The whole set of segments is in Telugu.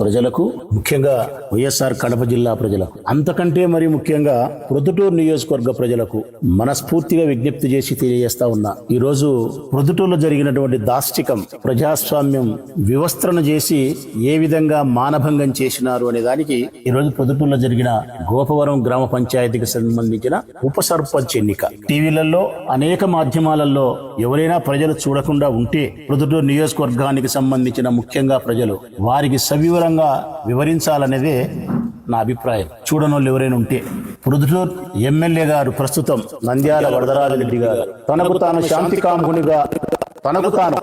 ప్రజలకు ముఖ్యంగా వైఎస్ఆర్ కడప జిల్లా ప్రజలకు అంతకంటే మరి ముఖ్యంగా ప్రొద్దుటూరు నియోజకవర్గ ప్రజలకు మనస్ఫూర్తిగా విజ్ఞప్తి చేసి తెలియజేస్తా ఉన్నా. ఈరోజు ప్రొద్దుటూరులో జరిగినటువంటి దాష్టికం ప్రజాస్వామ్యం వివస్త్రణ చేసి ఏ విధంగా మానభంగం చేసినారు అనే దానికి ఈ రోజు ప్రొద్దుటూరులో జరిగిన గోపవరం గ్రామ పంచాయతీకి సంబంధించిన ఉప సర్పంచ్ ఎన్నిక. టీవీలలో అనేక మాధ్యమాలలో ఎవరైనా ప్రజలు చూడకుండా ఉంటే ప్రొద్దుటూరు నియోజకవర్గానికి సంబంధించిన ముఖ్యంగా ప్రజలు వారికి సవివరంగా వివరించాలనేదే నా అభిప్రాయం. చూడనోళ్ళు ఎవరైనా ఉంటే. ప్రొద్దుటూరు ఎమ్మెల్యే గారు ప్రస్తుతం నంద్యాల వరదరాజరెడ్డి గారు. తనకు తాను శాంతి కాముకునిగా తనకు తాను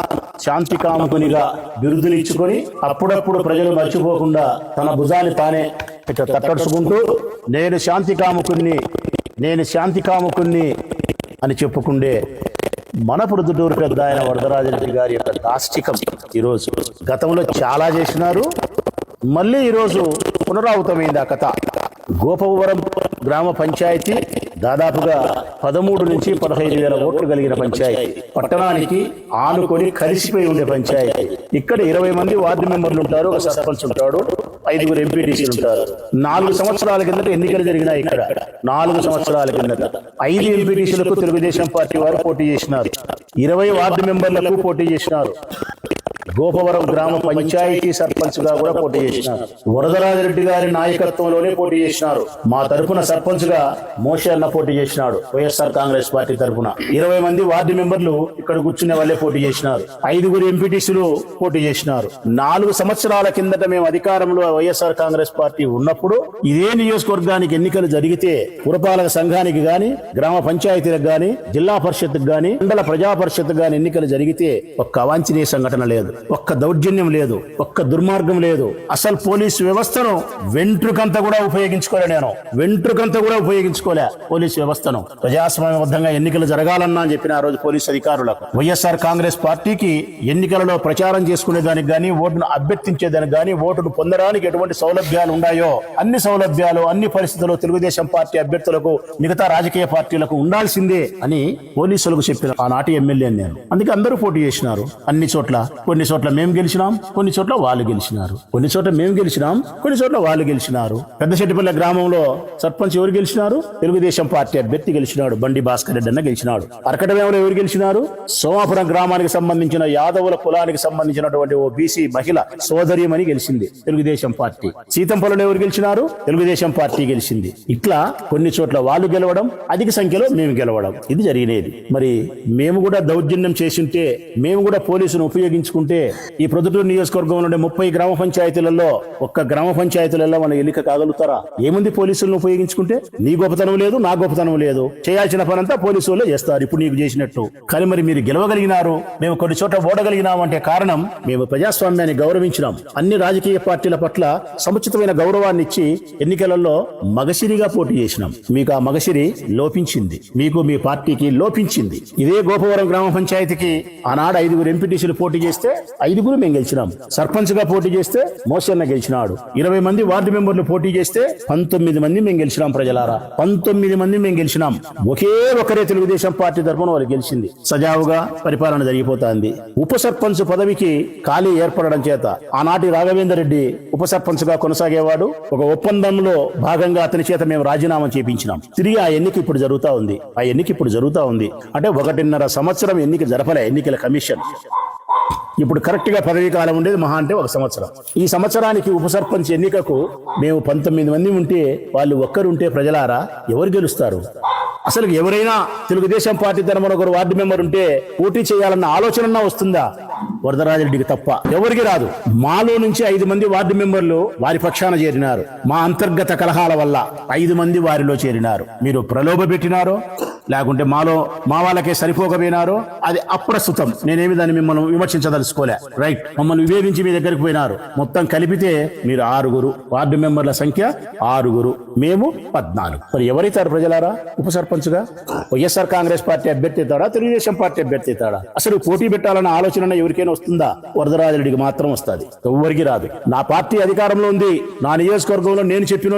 శాంతి కాముకునిగా బిరుదులు ఇచ్చుకొని అప్పుడప్పుడు ప్రజలు మర్చిపోకుండా తన భుజాన్ని తానే ఇట్లా తట్టడుచుకుంటూ నేను శాంతి కాముకుని నేను శాంతి కాముకుని అని చెప్పుకుండే మన ప్రొద్దుటూరు పెద్ద ఆయన వరదరాజరెడ్డి గారి యొక్క దాష్టికం ఈరోజు గతంలో చాలా చేసినారు. మళ్ళీ ఈరోజు పునరావృతమైంది ఆ కథ. గోపవరం గ్రామ పంచాయతీ దాదాపుగా పదమూడు నుంచి పదహైదు వేల ఓట్లు కలిగిన పంచాయతీ. పట్టణానికి ఆనుకొని కలిసిపోయి ఉండే పంచాయతీ. ఇక్కడ ఇరవై మంది వార్డు మెంబర్లు ఉంటారు ఒక సర్పంచ్ ఉంటాడు ఐదుగురు ఎంపీటీసీలు ఉంటారు. నాలుగు సంవత్సరాల కిందట ఎన్నికలు జరిగినాయి ఇక్కడ. నాలుగు సంవత్సరాల కిందట. ఐదు ఎంపీటీసీలకు తెలుగుదేశం పార్టీ వారు పోటీ చేసినారు. ఇరవై వార్డు మెంబర్లకు పోటీ చేసినారు. గోపవరం గ్రామ పంచాయతీ సర్పంచ్గా కూడా పోటీ చేసినారు. వరదరాజరెడ్డి గారి నాయకత్వంలోనే పోటీ చేసినారు. మా తరపున సర్పంచ్గా మోషన్న పోటీ చేసినాడు వైఎస్ఆర్ కాంగ్రెస్ పార్టీ తరపున. ఇరవై మంది వార్డు మెంబర్లు ఇక్కడ కూర్చునే వాళ్ళే పోటీ చేసినారు. ఐదుగురు ఎంపీటీసీలు పోటీ చేసినారు. నాలుగు సంవత్సరాల కిందట మేము అధికారంలో వైఎస్ఆర్ కాంగ్రెస్ పార్టీ ఉన్నప్పుడు ఇదే నియోజకవర్గానికి ఎన్నికలు జరిగితే పురపాలక సంఘానికి గాని గ్రామ పంచాయతీలకు గాని జిల్లా పరిషత్కు గాని మండల ప్రజా పరిషత్ గాని ఎన్నికలు జరిగితే ఒక్క అవాంఛనీయ సంఘటన లేదు. ఒక్క దౌర్జన్యం లేదు ఒక్క దుర్మార్గం లేదు. అసలు పోలీసు వ్యవస్థను వెంట్రుకంత కూడా ఉపయోగించుకోలే నేను. వెంట్రుకంత కూడా ఉపయోగించుకోలే పోలీసు వ్యవస్థను. ప్రజాస్వామ్యబద్ధంగా ఎన్నికలు జరగాలన్నా అని చెప్పిన ఆ రోజు పోలీసు అధికారులకు. వైఎస్ఆర్ కాంగ్రెస్ పార్టీకి ఎన్నికలలో ప్రచారం చేసుకునేదానికి గానీ ఓటును అభ్యర్థించేదానికి గానీ ఓటును పొందడానికి ఎటువంటి సౌలభ్యాలు ఉన్నాయో అన్ని సౌలభ్యాలు అన్ని పరిస్థితుల్లో తెలుగుదేశం పార్టీ అభ్యర్థులకు మిగతా రాజకీయ పార్టీలకు ఉండాల్సిందే అని పోలీసులకు చెప్పిన ఆనాటి ఎమ్మెల్యే నేను. అందుకే అందరూ పోటీ చేసినారు అన్ని చోట్ల కొన్ని చోట్ల మేము గెలిచినాం కొన్ని చోట్ల వాళ్ళు గెలిచినారు. కొన్ని చోట్ల మేము గెలిచినాం కొన్ని చోట్ల వాళ్ళు గెలిచినారు. పెద్దశెట్టిపల్లె గ్రామంలో సర్పంచ్ ఎవరు గెలిచినారు? తెలుగుదేశం పార్టీ అభ్యర్థి గెలిచినాడు బండి భాస్కర్ రెడ్డి అన్న గెలిచినాడు. అరకటవేమలో ఎవరు గెలిచినారు? సోమాపురం గ్రామానికి సంబంధించిన యాదవుల కులానికి సంబంధించినటువంటి ఓ బీసీ మహిళ సోదర్యమని గెలిచింది తెలుగుదేశం పార్టీ. సీతంపల్లిలో ఎవరు గెలిచినారు? తెలుగుదేశం పార్టీ గెలిచింది. ఇట్లా కొన్ని చోట్ల వాళ్ళు గెలవడం అధిక సంఖ్యలో మేము గెలవడం ఇది జరిగినది. మరి మేము కూడా దౌర్జన్యం చేసింటే మేము కూడా పోలీసును ఉపయోగించుకుంటే ఈ ప్రొద్దుటూరు నియోజకవర్గంలో ఉండే ముప్పై గ్రామ పంచాయతీలలో ఒక్క గ్రామ పంచాయతీలలో మన ఎన్నిక కాగలుగుతారా? ఏముంది పోలీసులను ఉపయోగించుకుంటే? నీ గొప్పతనం లేదు నా గొప్పతనం లేదు. చేయాల్సిన పనంతా పోలీసు వాళ్ళే చేస్తారు ఇప్పుడు నీకు చేసినట్టు. కానీ మరి మీరు గెలవగలిగినారు మేము కొన్ని చోట్ల ఓడగలిగినాం అంటే కారణం మేము ప్రజాస్వామ్యాన్ని గౌరవించినాం. అన్ని రాజకీయ పార్టీల పట్ల సముచితమైన గౌరవాన్ని ఇచ్చి ఎన్నికలలో మగసిరిగా పోటీ చేసినాం. మీకు ఆ మగసిరి లోపించింది. మీకు మీ పార్టీకి లోపించింది. ఇదే గోపవరం గ్రామ పంచాయతీకి ఆనాడు ఐదుగురు ఎంపీటీసీలు పోటీ చేస్తే ఐదుగురు మేము గెలిచినాం. సర్పంచ్గా పోటీ చేస్తే మోసన్న గెలిచినాడు. ఇరవై మంది వార్డు మెంబర్లు పోటీ చేస్తే పంతొమ్మిది మంది మేము గెలిచినాం ప్రజలారా. పంతొమ్మిది మంది మేము గెలిచినాం. ఒకే ఒకరే తెలుగుదేశం పార్టీ తరఫున వాళ్ళు గెలిచింది. సజావుగా పరిపాలన జరిగిపోతాంది. ఉప సర్పంచ్ పదవికి ఖాళీ ఏర్పడడం చేత ఆనాటి రాఘవేందర్ రెడ్డి ఉప సర్పంచ్గా కొనసాగేవాడు. ఒక ఒప్పందంలో భాగంగా అతని చేత మేము రాజీనామా చేపించినాం. తిరిగి ఆ ఎన్నిక ఇప్పుడు జరుగుతా ఉంది. ఆ ఎన్నిక ఇప్పుడు జరుగుతా ఉంది. అంటే ఒకటిన్నర సంవత్సరం ఎన్నిక జరపలే. ఎన్నికల కమిషన్. ఇప్పుడు కరెక్ట్గా పదవీ కాలం ఉండేది మహా అంటే ఒక సంవత్సరం. ఈ సంవత్సరానికి ఉప సర్పంచ్ ఎన్నికకు మేము పంతొమ్మిది మంది ఉంటే వాళ్ళు ఒక్కరు ఉంటే ప్రజలారా? ఎవరు గెలుస్తారు? అసలు ఎవరైనా తెలుగుదేశం పార్టీ తరమున ఒకరు వార్డు మెంబర్ ఉంటే పోటీ చేయాలన్న ఆలోచన వస్తుందా? వరదరాజరెడ్డికి తప్ప ఎవరికి రాదు. మాలో నుంచి ఐదు మంది వార్డు మెంబర్లు వారి పక్షాన చేరినారు. మా అంతర్గత కలహాల వల్ల ఐదు మంది వారిలో చేరినారు. మీరు ప్రలోభ పెట్టినారో లేకుంటే మాలో మా వాళ్ళకే సరిపోకపోయినారో అది అప్రస్తుతం. నేనేమి దాన్ని మిమ్మల్ని విమర్శించదలుచుకోలే. రైట్. మమ్మల్ని వివేదించి మీ దగ్గరికి పోయినారు. మొత్తం కలిపితే మీరు ఆరుగురు వార్డు మెంబర్ల సంఖ్య ఆరుగురు మేము పద్నాలుగు. మరి ఎవరైతారు ప్రజలారా? ఉప సర్పంచ్గా? వైఎస్ఆర్ కాంగ్రెస్ పార్టీ అభ్యర్థి అవుతాడా? తెలుగుదేశం పార్టీ అభ్యర్థి అవుతాడా? అసలు పోటీ పెట్టాలన్న ఆలోచన ఎవరికైనా వస్తుందా? వరదరాజరెడ్డికి మాత్రం వస్తుంది. ఎవరికి రాదు. నా పార్టీ అధికారంలో ఉంది. నా నియోజకవర్గంలో నేను చెప్పిన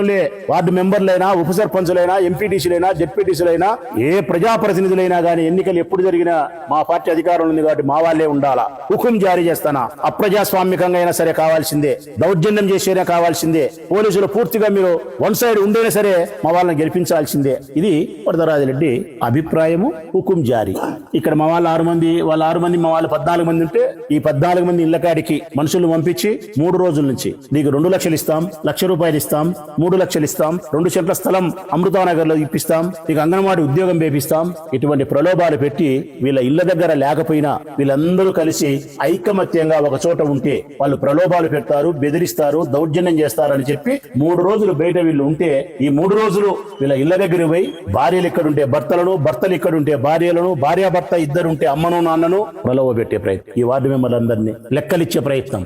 వార్డు మెంబర్లైనా ఉప సర్పంచులైనా ఎంపీటీసీలైనా జెడ్పీటీసీలైనా ఏ ప్రజాప్రతినిధులైనా గానీ ఎన్నికలు ఎప్పుడు జరిగినా మా పార్టీ అధికారంలో ఉంది కాబట్టి మా వాళ్ళే ఉండాలా? హుకుం జారీ చేస్తానా? అప్రజాస్వామికంగా అయినా సరే కావాల్సిందే. దౌర్జన్యం చేసేనా కావాల్సిందే. పోలీసులు పూర్తిగా మీరు వన్ సైడ్ ఉండేనా సరే మా వాళ్ళని గెలిపించాల్సిందే. ఇది వరదరాజరెడ్డి అభిప్రాయము. హుకుం జారీ. ఇక్కడ మా వాళ్ళు ఆరు మంది వాళ్ళ ఆరు మంది మా వాళ్ళు పద్నాలుగు మంది ఉంటే ఈ పద్నాలుగు మంది ఇళ్ళ కాడికి మనుషులు పంపించి మూడు రోజుల నుంచి నీకు రెండు లక్షలు ఇస్తాం లక్ష రూపాయలు ఇస్తాం మూడు లక్షలు ఇస్తాం రెండు చెట్ల స్థలం అమృతానగర్లో ఇప్పిస్తాం నీకు అంగన్వాడి ఉద్యోగం వేపిస్తాం ఇటువంటి ప్రలోభాలు పెట్టి వీళ్ళ ఇళ్ళ దగ్గర లేకపోయినా వీళ్ళందరూ కలిసి ఐకమత్యంగా ఒక చోట ఉంటే వాళ్ళు ప్రలోభాలు పెడతారు బెదిరిస్తారు దౌర్జన్యం చేస్తారని చెప్పి మూడు రోజులు బయట వీళ్ళు ఉంటే ఈ మూడు రోజులు వీళ్ళ ఇళ్ళ దగ్గర పోయి భార్యలు ఇక్కడుంటే భర్తలను భర్తలు ఇక్కడుంటే భార్యలను భార్యాభర్త ఇద్దరుంటే అమ్మను నాన్నను ప్రలోభ పెట్టే ప్రయత్నం. ఈ వార్డు మెంబర్లందరినీ లెక్కలిచ్చే ప్రయత్నం.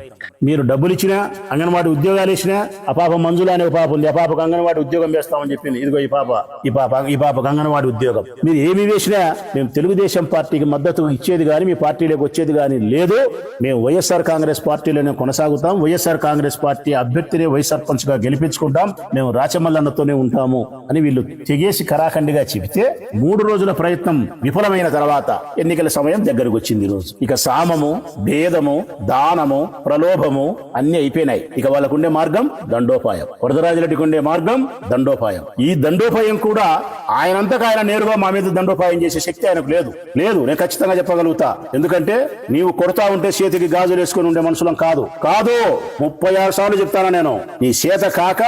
మీరు డబ్బులు ఇచ్చినా అంగన్వాడి ఉద్యోగాలు ఇచ్చినా ఆ పాప మంజుల అనే పాప ఉంది. ఆ పాపకు అంగన్వాడి ఉద్యోగం వేస్తామని చెప్పింది. ఇదిగో ఈ పాప ఈ పాప ఈ పాపకు అంగన్వాడి ఉద్యోగం. మీరు ఏమి వేసినా మేము తెలుగుదేశం పార్టీకి మద్దతు ఇచ్చేది కానీ మీ పార్టీలోకి వచ్చేది కానీ లేదు. మేము వైఎస్ఆర్ కాంగ్రెస్ పార్టీలోనే కొనసాగుతాం. వైఎస్ఆర్ కాంగ్రెస్ పార్టీ అభ్యర్థిని వైస్ సర్పంచ్గా గెలిపించుకుంటాం. మేము రాచమల్లన్నతోనే ఉంటాము అని వీళ్ళు తెగేసి కరాఖండిగా చెబితే మూడు రోజుల ప్రయత్నం విఫలమైన తర్వాత ఎన్నికల సమయం దగ్గరకు వచ్చింది రోజు. ఇక సామము భేదము దానము ప్రలోభము అన్ని అయిపోయినాయి. ఇక వాళ్ళకుండే మార్గం దండోపాయం. వరదరాజులకి ఉండే మార్గం దండోపాయం. ఈ దండోపాయం కూడా ఆయనంతకు ఆయన నేరుగా మా మీద దండోపాయం చేసే శక్తి ఆయనకు లేదు. లేదు నేను ఖచ్చితంగా చెప్పగలుగుతా. ఎందుకంటే నీవు కొడతా ఉంటే చేతికి గాజులు వేసుకుని ఉండే మనుషులం కాదు. కాదు ముప్పై ఆరు సార్లు చెప్తాను నేను. నీ చేత కాక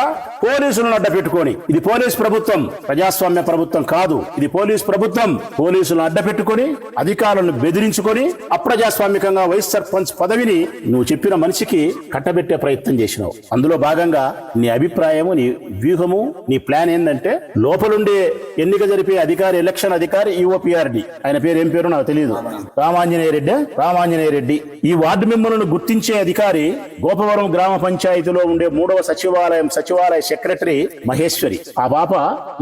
పోలీసులను అడ్డ పెట్టుకొని. ఇది పోలీస్ ప్రభుత్వం ప్రజాస్వామ్య ప్రభుత్వం కాదు. ఇది పోలీస్ ప్రభుత్వం పోలీసులను అడ్డ పెట్టుకొని అధికారులను బెదిరించుకొని అప్రజాస్వామికంగా వైస్ సర్పంచ్ పదవిని నువ్వు చెప్పిన మనిషికి కట్టబెట్టే ప్రయత్నం చేసినావు. అందులో భాగంగా నీ అభిప్రాయము నీ వ్యూహము నీ ప్లాన్ ఏంటంటే లోపలుండే ఎన్నిక జరిపే అధికారి ఎలక్షన్ అధికారి ఈఓపిఆర్డి ఆయన పేరు ఏం పేరు నాకు తెలియదు రామాంజనేయ రెడ్డి రామాంజనేయ రెడ్డి. ఈ వార్డు మెంబర్లను గుర్తించే అధికారి గోపవరం గ్రామ పంచాయతీలో ఉండే మూడవ సచివాలయం సచివాలయ సెక్రటరీ మహేశ్వరి. ఆ పాప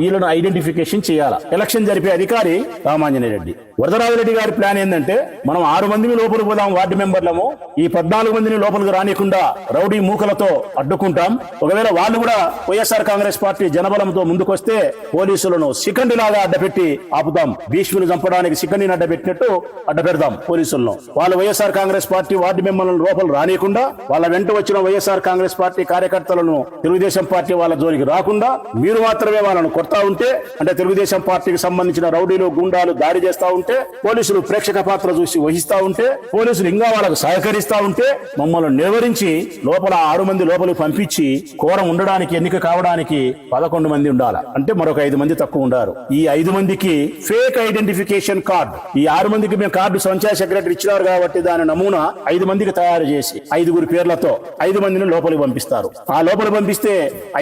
వీళ్ళను ఐడెంటిఫికేషన్ చేయాల? ఎలక్షన్ జరిపే అధికారి రామాంజనేయ రెడ్డి. వరదరాజరెడ్డి గారి ప్లాన్ ఏంటంటే మనం ఆరు మందిని లోపలికి పోదాం వార్డు మెంబర్లము ఈ పద్నాలుగు మందిని లోపలికి రానికుండా రౌడీ మూకలతో అడ్డుకుంటాం. ఒకవేళ వాళ్ళు కూడా వైఎస్ఆర్ కాంగ్రెస్ పార్టీ జనబలంతో ముందుకొస్తే పోలీసులను సికండి లాగా అడ్డపెట్టి ఆపుతాం భీష్ముని చంపడానికి సికండిని అడ్డపెట్టినట్టు అడ్డపెడతాం పోలీసులను. వాళ్ళు వైఎస్ఆర్ కాంగ్రెస్ పార్టీ వార్డు మెంబర్లను లోపల రానియకుండా వాళ్ళ వెంట వచ్చిన వైఎస్ఆర్ కాంగ్రెస్ పార్టీ కార్యకర్తలను తెలుగుదేశం పార్టీ వాళ్ళ జోలికి రాకుండా మీరు మాత్రమే వాళ్ళను కొడతా ఉంటే అంటే తెలుగుదేశం పార్టీకి సంబంధించిన రౌడీలు గుండాలు దాడి చేస్తా ఉంటే పోలీసులు ప్రేక్షక పాత్ర చూసి వహిస్తా ఉంటే పోలీసులు ఇంకా వాళ్ళకు సహకరిస్తా ఉంటే మమ్మల్ని నిలవరించి లోపల ఆరు మంది లోపలికి పంపించి కోరం ఉండడానికి ఎన్నిక కావడానికి పదకొండు మంది ఉండాలి? అంటే మరొక ఐదు మంది తక్కువ ఉండారు. ఈ ఐదు మందికి ఫేక్ ఐడెంటిఫికేషన్ కార్డు ఈ ఆరు మందికి మేము కార్డు సంచాయ సెక్రటరీ ఇచ్చినారు కాబట్టి దాని నమూనా ఐదు మందికి తయారు చేసి ఐదుగురు పేర్లతో ఐదు మందిని లోపలికి పంపిస్తారు. ఆ లోపల పంపిస్తే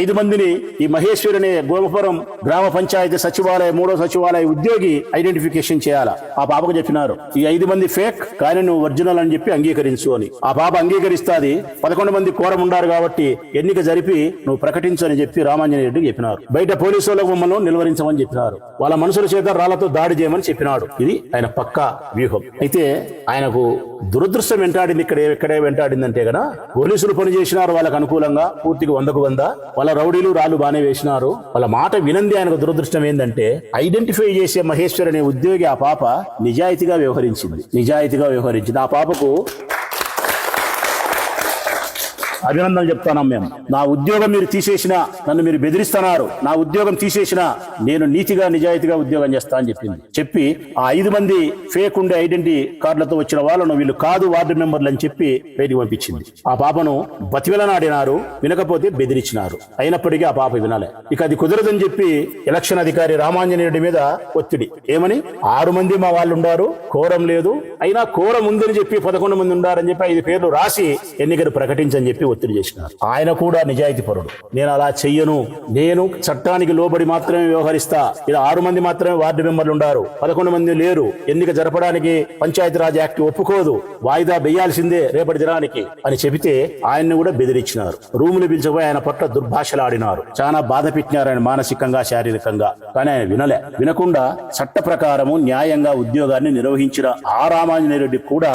ఐదు మందిని ఈ మహేశ్వరి అనే గోపురం గ్రామ పంచాయతీ సచివాలయ మూడో సచివాలయ ఉద్యోగి ఐడెంటిఫికేషన్ చేయాలా? ఆ పాపకు చెప్పినారు. ఈ ఐదు మంది ఫేక్ కానీ నువ్వు ఒరిజినల్ అని చెప్పి అంగీకరించు అని. ఆ బాబు అంగీకరిస్తాది. పదకొండు మంది కోరం ఉండారు కాబట్టి ఎన్నిక జరిపి నువ్వు ప్రకటించు అని చెప్పి రామాంజనేయ రెడ్డి చెప్పినారు. బయట పోలీసు వాళ్ళకు మమ్మల్ని నిలువరించమని చెప్పినారు. వాళ్ళ మనుషుల చేత రాళ్ళతో దాడి చేయమని చెప్పినాడు. ఇది ఆయన పక్కా వ్యూహం. అయితే ఆయనకు దురదృష్టం వెంటాడింది ఇక్కడ ఎక్కడే వెంటాడిందంటే కదా. పోలీసులు పని చేసినారు వాళ్ళకు అనుకూలంగా పూర్తిగా వందకు వంద. వాళ్ళ రౌడీలు రాళ్ళు బానే వేసినారు. వాళ్ళ మాట వినంది ఆయనకు దురదృష్టం ఏంటంటే ఐడెంటిఫై చేసే మహేశ్వర్ అనే ఉద్యోగి ఆ పాప నిజాయితీగా వ్యవహరించింది. నిజాయితీగా వ్యవహరించింది. ఆ పాపకు అభినందనలు చెప్తాను మేము నా ఉద్యోగం మీరు తీసేసినా నన్ను మీరు బెదిరిస్తున్నారు. నా ఉద్యోగం తీసేసినా నేను నీతిగా నిజాయితీగా ఉద్యోగం చేస్తా అని చెప్పింది. చెప్పి ఆ ఐదు మంది ఫేక్ ఉండే ఐడెంటిటీ కార్డులతో వచ్చిన వాళ్ళను వీళ్ళు కాదు వార్డు మెంబర్లు అని చెప్పి బయటికి పంపించింది. ఆ పాపను బతివెలనాడినారు వినకపోతే బెదిరించినారు. అయినప్పటికీ ఆ పాప వినాలే. ఇక అది కుదరదని చెప్పి ఎలక్షన్ అధికారి రామాంజనేయుడి మీద ఒత్తిడి. ఏమని? ఆరు మంది మా వాళ్ళు ఉండారు కోరం లేదు. అయినా కోరం ఉందని చెప్పి పదకొండు మంది ఉండారని చెప్పి ఐదు పేర్లు రాసి ఎన్నికలు ప్రకటించని చెప్పి ఒత్తిడి చేసినారు. ఆయన కూడా నిజాయితీ పరుడు. నేను అలా చెయ్యను. నేను చట్టానికి లోబడి మాత్రమే వ్యవహరిస్తా. ఇలా ఆరు మంది మాత్రమే వార్డు మెంబర్లు ఉన్నారు పదకొండు మంది లేరు. ఎన్నిక జరపడానికి పంచాయతీరాజ్ యాక్ట్ ఒప్పుకోదు. వాయిదా వేయాల్సిందే రేపటి దినానికి అని చెబితే ఆయన్ని కూడా బెదిరించినారు. రూములు పిలిచిపోయి ఆయన పట్ల దుర్భాషలాడినారు. చాలా బాధ పెట్టినారు ఆయన మానసికంగా శారీరకంగా. కానీ ఆయన వినలే. వినకుండా చట్ట ప్రకారము న్యాయంగా ఉద్యోగాన్ని నిర్వహించిన ఆ రామాంజనేయ రెడ్డి కూడా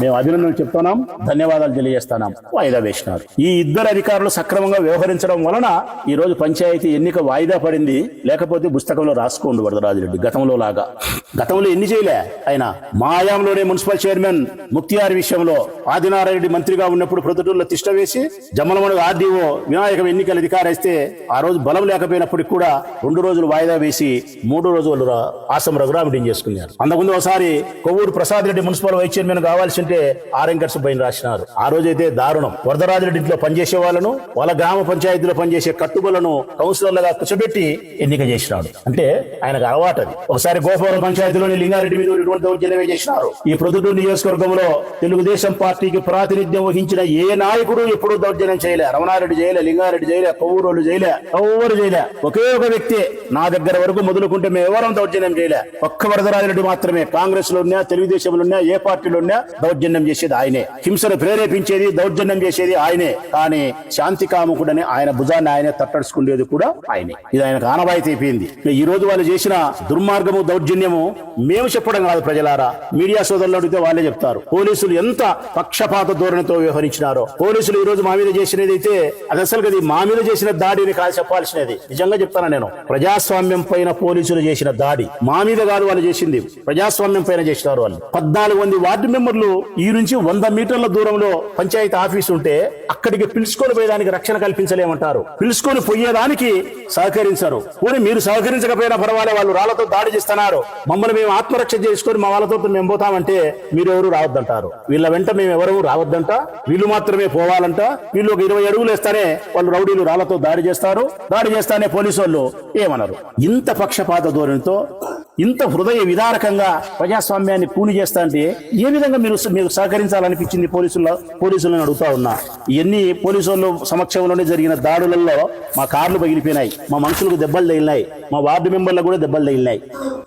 మేము అభినందనలు చెప్తున్నాం. ధన్యవాదాలు తెలియజేస్తున్నాం. వాయిదా వేసినారు. ఈ ఇద్దరు అధికారులు సక్రమంగా వ్యవహరించడం వలన ఈ రోజు పంచాయతీ ఎన్నిక వాయిదా పడింది. లేకపోతే పుస్తకంలో రాసుకోండి వరదరాజరెడ్డి. గతంలో లాగా. గతంలో ఎన్ని చేయలే? ఆయన మాయాంలోనే మున్సిపల్ చైర్మన్ ముక్తియార్ విషయంలో ఆదినారాయణ మంత్రిగా ఉన్నప్పుడు ప్రొద్దుటూరులో తిష్ట వేసి జమ్మలమడు ఆర్డీఓ వినాయక ఎన్నికల అధికారిస్తే ఆ రోజు బలం లేకపోయినప్పటికి కూడా రెండు రోజులు వాయిదా వేసి మూడు రోజులు ఆసం రఘురామ్ చేసుకున్నారు. అంతకుముందు ఒకసారి Kovvur Prasad Reddy municipal vice chairman కావాల్సిన అంటే ఆరెంకర్స్ పైన రాసినారు. ఆ రోజైతే దారుణం. వరదరాజరెడ్డి ఇంట్లో పనిచేసే వాళ్ళను వాళ్ళ గ్రామ పంచాయతీలో పనిచేసే కట్టుబలను కౌన్సిలర్లుగా కూర్చోబెట్టి ఎన్నిక చేసినాడు. అంటే ఆయనకు అలవాటు అది ఒకసారి గోపవరం పంచాయతీలోని లింగారెడ్డి మీద దౌర్జన్యమే చేసినారు. ఈ ప్రొద్దుటూరు నియోజకవర్గంలో తెలుగుదేశం పార్టీకి ప్రాతినిధ్యం వహించిన ఏ నాయకుడు ఎప్పుడూ దౌర్జన్యం చేయలే. రమణారెడ్డి చేయలే లింగారెడ్డి చేయలే కౌరులు చేయలే ఎవరు చేయలే. ఒకే ఒక వ్యక్తి నా దగ్గర వరకు మొదలుకుంటే మేము ఎవరం దౌర్జన్యం చేయలే. ఒక్క వరదరాజరెడ్డి మాత్రమే. కాంగ్రెస్లో ఉన్నా తెలుగుదేశంలో ఉన్నా ఏ పార్టీలో ఉన్నా దౌర్జన్యం చేసేది ఆయనే. హింసను ప్రేరేపించేది దౌర్జన్యం చేసేది ఆయనే. కానీ శాంతి కాముకుడని ఆయన భుజాన్ని ఆయనే తట్టడుచుకునేది కూడా ఆయనే. ఇది ఆయనకు ఆనవాయితీ అయిపోయింది. ఈ రోజు వాళ్ళు చేసిన దుర్మార్గము దౌర్జన్యము మేము చెప్పడం కాదు ప్రజలారా. మీడియా సోదరులు అడిగితే వాళ్ళే చెప్తారు. పోలీసులు ఎంత పక్షపాత ధోరణితో వ్యవహరించినారో. పోలీసులు ఈ రోజు మా మీద చేసినది అయితే అది అసలు అది మా మీద చేసిన దాడిని కాదు చెప్పాల్సినది. నిజంగా చెప్తాను నేను? ప్రజాస్వామ్యం పైన పోలీసులు చేసిన దాడి మా మీద కాదు వాళ్ళు చేసింది. ప్రజాస్వామ్యం పైన చేసినారు వాళ్ళు. పద్నాలుగు మంది వార్డు మెంబర్లు ఈ నుంచి వంద మీటర్ల దూరంలో పంచాయతీ ఆఫీస్ ఉంటే అక్కడికి పిలుచుకొని పోయేదానికి రక్షణ కల్పించలేమంటారు. పిలుచుకొని పోయేదానికి సహకరించరు. పోనీ మీరు సహకరించకపోయినా పర్వాలే వాళ్ళు రాళ్ళతో దాడి చేస్తున్నారు. మమ్మల్ని మేము ఆత్మరక్ష చేసుకొని మా వాళ్ళతో మేము పోతామంటే మీరు ఎవరు రావద్దంటారు. వీళ్ళ వెంట మేము ఎవరు రావద్దంట. వీళ్ళు మాత్రమే పోవాలంట. వీళ్ళు ఒక ఇరవై అడుగులు వేస్తానే వాళ్ళు రౌడీలు రాళ్ళతో దాడి చేస్తారు. దాడి చేస్తానే పోలీసు వాళ్ళు ఏమనరు. ఇంత పక్షపాత ధోరణితో ఇంత హృదయ విదారకంగా ప్రజాస్వామ్యాన్ని కూని చేస్తా అంటే ఏ విధంగా మీరు మీరు సహకరించాలనిపించింది పోలీసుల పోలీసులను అడుగుతా ఉన్నా. ఇవన్నీ పోలీసులు సమక్షంలోనే జరిగిన దాడులలో మా కార్లు పగిలిపోయినాయి. మా మనుషులకు దెబ్బలు తగిలినాయి. మా వార్డు మెంబర్లకు కూడా దెబ్బలు తగిలినాయి.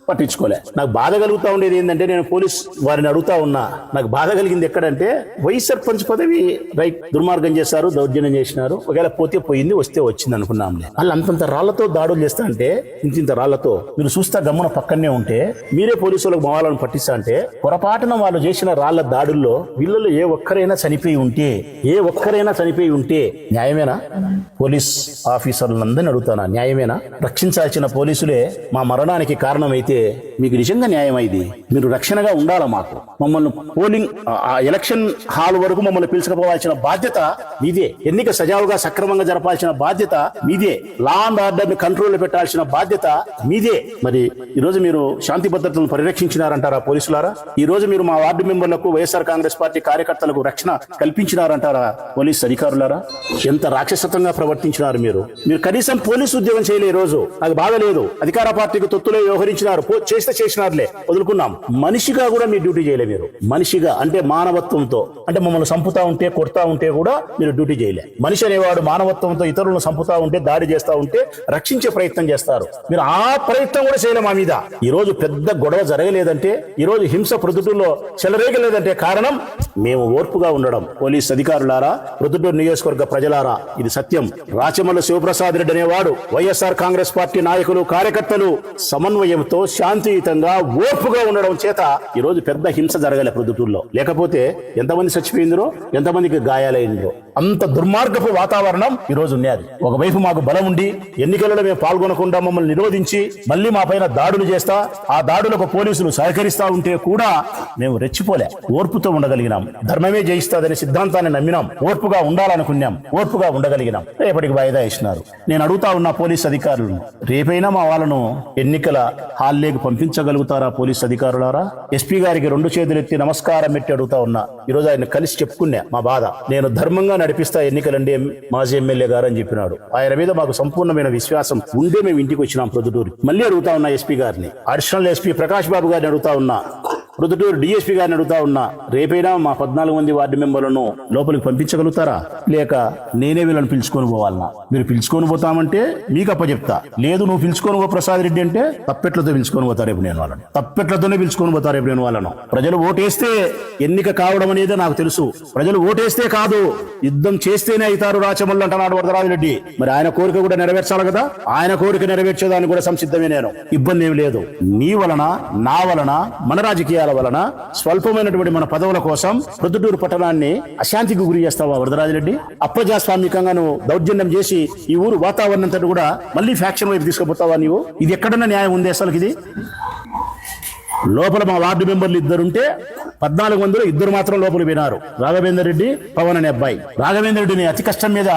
పట్టించుకోలే. నాకు బాధ కలుగుతూ ఉండేది ఏంటంటే నేను పోలీస్ వారిని అడుగుతా ఉన్నా. నాకు బాధ కలిగింది ఎక్కడంటే వైస్ సర్పంచ్ పదవి రైట్ దుర్మార్గం చేశారు దౌర్జన్యం చేసినారు. ఒకవేళ పోతే పోయింది వస్తే వచ్చింది అనుకున్నాం వాళ్ళు అంతంత రాళ్ళతో దాడులు చేస్తా అంటే ఇంత ఇంత రాళ్ళతో మీరు చూస్తా గమ్మున పక్కనే ఉంటే మీరే పోలీసులకు మావాలను పట్టిస్తా అంటే పొరపాటున వాళ్ళు చేసిన రాళ్ళ దాడుల్లో వీళ్ళలో ఏ ఒక్కరైనా చనిపోయి ఉంటే ఏ ఒక్కరైనా చనిపోయి ఉంటే న్యాయమేనా? పోలీస్ ఆఫీసర్లందరినీ అడుగుతానా? న్యాయమేనా? రక్షించాల్సిన పోలీసులే మా మరణానికి కారణమైతే మీకు నిజంగా న్యాయం మీరు రక్షణగా ఉండాలా మాకు? మమ్మల్ని పోలింగ్ ఆ- ఎలక్షన్ హాల్ వరకు మమ్మల్ని పిలుచుకుపోవాల్సిన బాధ్యత మీదే. ఎన్నిక సజావుగా సక్రమంగా జరపాల్సిన బాధ్యత మీదే. లా అండ్ ఆర్డర్ని కంట్రోల్ పెట్టాల్సిన బాధ్యత మీదే. మరి ఈరోజు మీరు శాంతి భద్రతలను పరిరక్షించినారంటారా పోలీసులారా? ఈ రోజు మీరు మా వార్డు మెంబర్లకు వైఎస్ఆర్ కాంగ్రెస్ పార్టీ కార్యకర్తలకు రక్షణ కల్పించినారంటారా పోలీస్ అధికారులారా? ఎంత రాక్షసత్వంగా ప్రవర్తించినారు మీరు? మీరు కనీసం పోలీసు ఉద్యోగం చేయలే రోజు నాకు బాధ లేదు. అధికార పార్టీకి తొత్తులే వ్యవహరించినారు. చేస్తే చేసినారులే. వదులుకున్నాం. మనిషిగా కూడా మీరు డ్యూటీ చేయలే మీరు. మనిషిగా అంటే మానవత్వంతో. అంటే మమ్మల్ని సంపుతా ఉంటే కొడతా ఉంటే కూడా మీరు డ్యూటీ చేయలే. మనిషి అనేవాడు మానవత్వంతో ఇతరులను చంపుతా ఉంటే దాడి చేస్తా ఉంటే రక్షించే ప్రయత్నం చేస్తారు. మీరు ఆ ప్రయత్నం కూడా చేయలే మా మీద. ఈ రోజు పెద్ద గొడవ జరగలేదంటే ఈ రోజు హింస ప్రొద్దుటూరులో చెలరేగలేదంటే కారణం మేము ఓర్పుగా ఉండడం. పోలీస్ అధికారులారా ప్రొద్దుటూరు నియోజకవర్గ ప్రజలారా ఇది సత్యం. రాచమల్ల శివప్రసాద్ రెడ్డి అనేవాడు వైఎస్ఆర్ కాంగ్రెస్ పార్టీ నాయకులు కార్యకర్తలు సమన్వయంతో శాంతియుతంగా ఓర్పుగా ఉండడం చేత ఈ రోజు పెద్ద హింస జరగలే ప్రొద్దుటూరులో. లేకపోతే ఎంతమంది చచ్చిపోయిందో ఎంతమందికి గాయాలైందో అంత దుర్మార్గపు వాతావరణం ఈ రోజు ఉన్నది ఒకవైపు మాకు బలం ఉండి ఎన్నికలలో మేము పాల్గొనకుండా మమ్మల్ని నిరోధించి మళ్ళీ మా పైన దాడులు చేస్తా ఆ దాడులకు పోలీసులు సహకరిస్తా ఉంటే కూడా మేము రెచ్చిపోలే. ఓర్పుతో ఉండగలిగినాం. ధర్మమే జయిస్తాదనే సిద్ధాంతాన్ని నమ్మినాం. ఓర్పుగా ఉండాలనుకున్నాం. ఓర్పుగా ఉండగలిగినాం. రేపటికి వాయిదా ఇచ్చినారు నేను అడుగుతా ఉన్న పోలీస్ అధికారులను రేపైనా మా వాళ్ళను ఎన్నికల హాల్లేకి పంపించగలుగుతారా పోలీస్ అధికారులారా? ఎస్పీ గారికి రెండు చేతులెత్తి నమస్కారం పెట్టి అడుగుతా ఉన్నా. ఈరోజు ఆయన కలిసి చెప్పుకున్నా మా బాధ. నేను ధర్మంగా నడిపిస్తా ఎన్నికలండి మాజీ ఎమ్మెల్యే గారు అని చెప్పినాడు. ఆయన మీద మాకు సంపూర్ణమైన విశ్వాసం ఉండే మేము ఇంటికి వచ్చినాం ప్రొద్దుటూరు. మళ్ళీ అడుగుతా ఉన్నా ఎస్పీ గారిని. అడిషనల్ ఎస్పీ ప్రకాష్ బాబు గారిని అడుగుతా ఉన్నా. ప్రొద్దుటూరు డిఎస్పీ గారిని అడుగుతా ఉన్నా రేపైనా మా పద్నాలుగు మంది వార్డు మెంబర్లను లోపలికి పంపించగలుగుతారా? లేక నేనే వీళ్ళని పిలుచుకొని పోవాలనా? మీరు పిలుచుకొని పోతామంటే మీకు అప్పచెప్తా లేదు నువ్వు పిలుచుకొని పో ప్రసాద్ రెడ్డి అంటే తప్పెట్లతో పిలుచుకొని పోతా రేపు నేను వాళ్ళను. తప్పెట్లతోనే పిలుచుకొని పోతా రేపు నేను వాళ్ళను. ప్రజలు ఓటేస్తే ఎన్నిక కావడం అనేది నాకు తెలుసు. ప్రజలు ఓటేస్తే కాదు యుద్ధం చేస్తేనే అవుతారు రాచమల్లు అంటున్నాడు వరదరాజు రెడ్డి మరి ఆయన కోరిక కూడా నెరవేర్చాలి కదా? ఆయన కోరిక నెరవేర్చేదానికి కూడా సంసిద్ధమే నేను. ఇబ్బంది ఏమి లేదు. నీ వలన నా వలన మన రాజకీయాల వలన స్వల్పమైనటువంటి మన పదవుల కోసం ప్రొద్దుటూరు పట్టణాన్ని అశాంతికి గురి చేస్తావా వరదరాజు రెడ్డి అప్రజాస్వామికంగా నువ్వు దౌర్జన్యం చేసి ఈ ఊరు వాతావరణం కూడా మళ్ళీ ఫ్యాక్షన్ వైపు తీసుకుపోతావా నీవు? ఇది ఎక్కడన్నా న్యాయం ఉంది అసలు ఇది లోపల మా వార్డు మెంబర్లు ఇద్దరుంటే పద్నాలుగు మందిలో ఇద్దరు మాత్రం లోపల వినారు రాఘవేందర్ రెడ్డి పవన్ అనే అబ్బాయి. రాఘవేందర్ రెడ్డిని అతి కష్టం మీద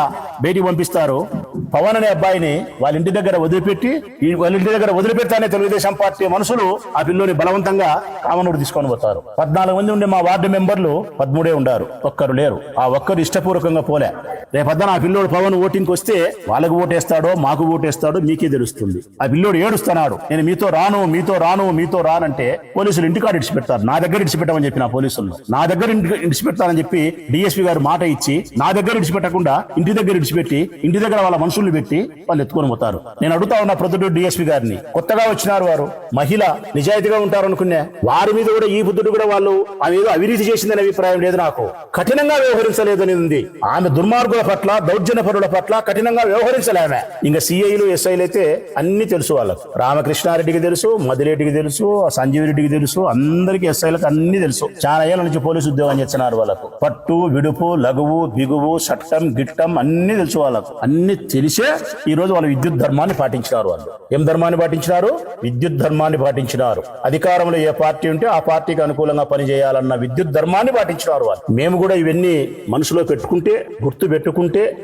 బయటికి పంపిస్తారు. పవన్ అనే అబ్బాయిని వాళ్ళ ఇంటి దగ్గర వదిలిపెట్టి వాళ్ళ ఇంటి దగ్గర వదిలిపెడతానే తెలుగుదేశం పార్టీ మనుషులు ఆ పిల్లోని బలవంతంగా కామనూరు తీసుకొని పోతారు. పద్నాలుగు మంది ఉండే మా వార్డు మెంబర్లు పదమూడే ఉండారు. ఒక్కరు లేరు. ఆ ఒక్కరు ఇష్టపూర్వకంగా పోలే. రేపొద్దున ఆ పిల్లోడు పవన్ ఓటింగ్కి వస్తే వాళ్ళకు ఓటేస్తాడో మాకు ఓటేస్తాడో మీకే తెలుస్తుంది. ఆ పిల్లోడు ఏడుస్తున్నాడు. నేను మీతో రాను మీతో రాను మీతో రానంటే పోలీసులు ఇంటికాడ ఇడిచిపెడతారు. నా దగ్గర ఇడిచిపెట్టమని చెప్పిన పోలీసులు. నా దగ్గర ఇంటి- చెప్పి డిఎస్పీ గారు మాట ఇచ్చి నా దగ్గర ఇడిచిపెట్టకుండా ఇంటి దగ్గర ఇడిచిపెట్టి ఇంటి దగ్గర వాళ్ళ మనుషుల్ని పెట్టి వాళ్ళు ఎత్తుకొని పోతారు. నేను అడుగుతా ఉన్నా ప్రొద్దుడు డిఎస్పీ గారిని. కొత్తగా వచ్చినారు వారు. మహిళ నిజాయితీగా ఉంటారు అనుకునే వారి మీద కూడా ఈ బుద్ధుడు కూడా వాళ్ళు ఆమె ఏదో అవినీతి చేసిందనే అభిప్రాయం లేదు నాకు. కఠినంగా వ్యవహరించలేదని ఉంది. ఆమె దుర్మార్గుల పట్ల దౌర్జన్య పరుల పట్ల కఠినంగా వ్యవహరించలేమే. ఇంకా సిఐలు ఎస్ఐలు అయితే అన్ని తెలుసు వాళ్ళకు. రామకృష్ణారెడ్డికి తెలుసు మదిరెడ్డికి తెలుసు సంజయ్ రెడ్డికి తెలుసు. అందరికీ ఎస్ఐలకు అన్ని తెలుసు. చాలా ఏళ్ళ నుంచి పోలీసు ఉద్యోగం చేస్తున్నారు వాళ్ళకు. పట్టు విడుపు లఘువు బిగువు చట్టం గిట్టం అన్ని తెలుసు వాళ్ళకు. అన్ని తెలిసే ఈ రోజు వాళ్ళు విద్యుత్ ధర్మాన్ని పాటించినారు వాళ్ళు. ఏం ధర్మాన్ని పాటించినారు? విద్యుత్ ధర్మాన్ని పాటించినారు. అధికారంలో ఏ పార్టీ ఉంటే ఆ పార్టీకి అనుకూలంగా పనిచేయాలన్న విద్యుత్ ధర్మాన్ని పాటించినారు వాళ్ళు. మేము కూడా ఇవన్నీ మనసులో పెట్టుకుంటే గుర్తు పెట్టుకుంటే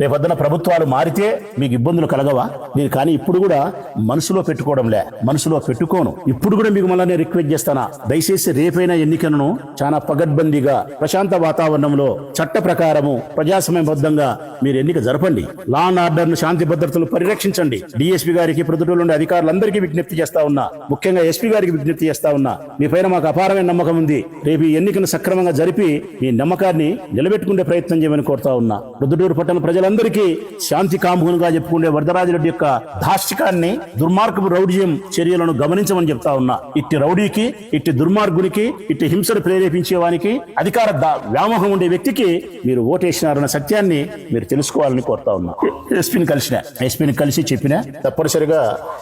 రేపొద్దున ప్రభుత్వాలు మారితే మీకు ఇబ్బందులు కలగవా? మీరు కానీ ఇప్పుడు కూడా మనసులో పెట్టుకోవడంలే. మనసులో పెట్టుకోను. ఇప్పుడు కూడా మీకు మళ్ళీ నేను రిక్వెస్ట్ చేస్తానా? దయచేసి రేపైన ఎన్నికలను చాలా పగడ్బందీగా ప్రశాంత వాతావరణంలో చట్ట ప్రకారము ప్రజాస్వామ్యబద్ధంగా మీరు ఎన్నిక జరపండి. లా అండ్ ఆర్డర్ను శాంతి భద్రతలు పరిరక్షించండి. డిఎస్పీ గారికి ప్రతిటూరు ఉండే అధికారులందరికీ విజ్ఞప్తి చేస్తా ఉన్నా. ముఖ్యంగా ఎస్పీ గారికి విజ్ఞప్తి చేస్తా ఉన్నా. మీ పైన మాకు అపారమైన నమ్మకం ఉంది. రేపు ఈ ఎన్నికను సక్రమంగా జరిపి ఈ నమ్మకాన్ని నిలబెట్టుకునే ప్రయత్నం చేయమని కోరుతా ఉన్నా. ప్రొద్దుటూరు పట్టణ ప్రజలందరికీ శాంతి కాంభూనుగా చెప్పుకునే వరదరాజురెడ్డి యొక్క దాష్టికాన్ని దుర్మార్గపు రౌఢ్యం చర్యలను గమనించమని చెప్తా ఉన్నా. ఇట్టి రౌడీకి ఇట్టి దుర్మార్గునికి ఇట్టి హింసను ప్రేరేపించే వానికి అధికార దా- వ్యామోహం ఉండే వ్యక్తికి మీరు ఓటేసినారన్న సత్యాన్ని మీరు తెలుసుకోవాలని కోరుతా ఉన్నా. ఎస్పీని కలిసిన ఎస్పీని కలిసి చెప్పిన తప్పనిసరిగా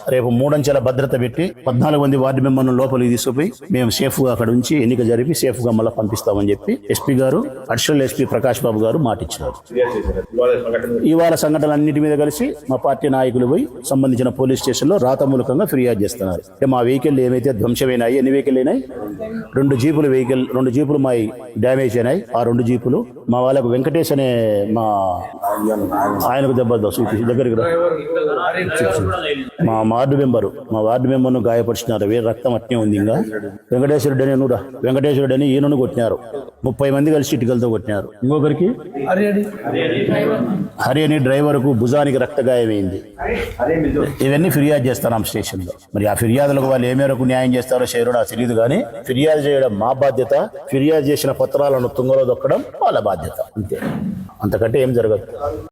రేపు మూడంచెల భద్రత పెట్టి పద్నాలుగు మంది వార్డు మెంబర్ను లోపలికి తీసుకుపోయి మేము సేఫ్గా అక్కడ ఉంచి ఎన్నిక జరిపి సేఫ్గా మళ్ళీ పంపిస్తామని చెప్పి ఎస్పీ గారు అడిషనల్ ఎస్పీ ప్రకాష్ బాబు గారు మాటిచ్చారు ఇవాళ సంఘటనలన్నిటి మీద కలిసి మా పార్టీ నాయకులు పోయి సంబంధించిన పోలీస్ స్టేషన్లో రాత మూలకంగా ఫిర్యాదు చేస్తున్నారు. మా వెహికల్ ఏమైతే ధ్వంసమైనాయి. ఎన్ని వెహికల్ అయినాయి? రెండు జీపులు వెహికల్ రెండు జీపులు మా డ్యామేజ్ అయినాయి. ఆ రెండు జీపులు మా వాళ్ళకు వెంకటేష్ అనే మా ఆయనకు దెబ్బ దగ్గరికి రా. మా వార్డు మెంబరు మా వార్డు మెంబర్ను గాయపరిచినారు. వీరు రక్తం అట్నే ఉంది ఇంకా. వెంకటేశ్వరుడు అని నువ్వురా. వెంకటేశ్వరుడు అని ఈయనను కొట్టినారు. ముప్పై మంది కలిసి ఇటుకలతో కొట్టినారు. ఇంకొకరికి? హరి అని డ్రైవర్కు భుజానికి రక్త గాయమైంది. ఇవన్నీ ఫిర్యాదు చేస్తాను స్టేషన్లో. మరి ఆ ఫిర్యాదులకు వాళ్ళు ఏ మేరకు న్యాయం చేస్తారో చేయరో నాకు తెలియదు కానీ ఫిర్యాదు చేయడం మా బాధ్యత. ఫిర్యాదు చేసిన పత్రాలను తుంగలో దొక్కడం వాళ్ళ బాధ్యత. అంతే. అంతకంటే ఏం జరగదు.